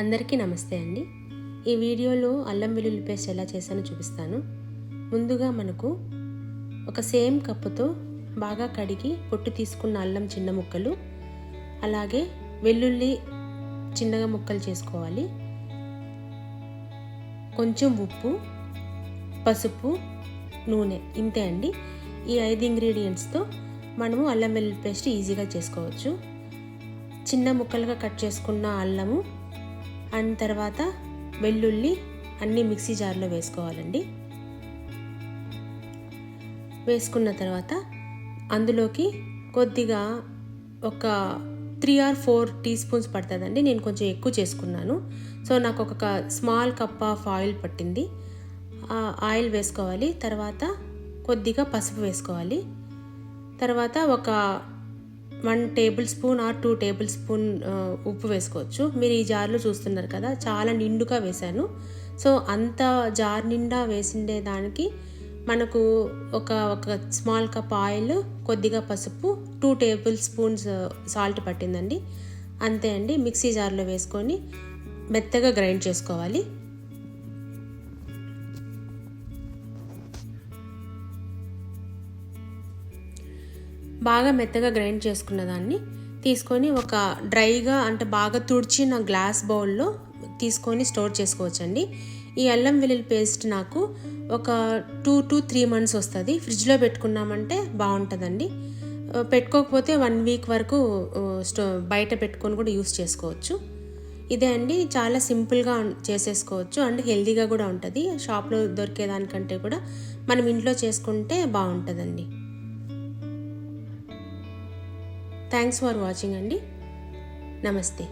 అందరికీ నమస్తే అండి. ఈ వీడియోలో అల్లం వెల్లుల్లి పేస్ట్ ఎలా చేశానో చూపిస్తాను. ముందుగా మనకు ఒక సేమ్ కప్పుతో బాగా కడిగి పొట్టు తీసుకున్న అల్లం చిన్న ముక్కలు అలాగే వెల్లుల్లి చిన్నగా ముక్కలు చేసుకోవాలి. కొంచెం ఉప్పు పసుపు నూనె ఇంతే అండి. ఈ ఐదు ఇంగ్రీడియంట్స్తో మనము అల్లం వెల్లుల్లి పేస్ట్ ఈజీగా చేసుకోవచ్చు. చిన్న ముక్కలుగా కట్ చేసుకున్న అల్లము అండ్ తర్వాత వెల్లుల్లి అన్నీ మిక్సీ జార్లో వేసుకోవాలండి. వేసుకున్న తర్వాత అందులోకి కొద్దిగా ఒక three or four teaspoons పడుతుందండి. నేను కొంచెం ఎక్కువ చేసుకున్నాను. సో నాకు ఒక స్మాల్ కప్ ఆఫ్ ఆయిల్ పట్టింది. ఆ ఆయిల్ వేసుకోవాలి. తర్వాత కొద్దిగా పసుపు వేసుకోవాలి. తర్వాత ఒక one tablespoon or two tablespoon ఉప్పు వేసుకోవచ్చు. మీరు ఈ జార్లో చూస్తున్నారు కదా చాలా నిండుగా వేశాను. సో అంత జార్ నిండా వేసిండే దానికి మనకు ఒక ఒక స్మాల్ కప్ ఆయిల్ కొద్దిగా పసుపు టూ టేబుల్ స్పూన్స్ సాల్ట్ పట్టిందండి. అంతే అండి మిక్సీ జార్లో వేసుకొని మెత్తగా గ్రైండ్ చేసుకోవాలి. బాగా మెత్తగా గ్రైండ్ చేసుకున్న దాన్ని తీసుకొని ఒక డ్రైగా అంటే బాగా తుడిచిన గ్లాస్ బౌల్లో తీసుకొని స్టోర్ చేసుకోవచ్చండి. ఈ అల్లం వెల్లుల్లి పేస్ట్ నాకు ఒక టూ టు త్రీ మంత్స్ వస్తుంది. ఫ్రిడ్జ్లో పెట్టుకున్నామంటే బాగుంటుందండి. పెట్టుకోకపోతే వన్ వీక్ వరకు స్టో బయట పెట్టుకొని కూడా యూస్ చేసుకోవచ్చు. ఇదే అండి చాలా సింపుల్గా చేసేసుకోవచ్చు అండ్ హెల్దీగా కూడా ఉంటుంది. షాప్లో దొరికేదానికంటే కూడా మనం ఇంట్లో చేసుకుంటే బాగుంటుందండి. థ్యాంక్స్ ఫర్ వాచింగ్ అండి. నమస్తే.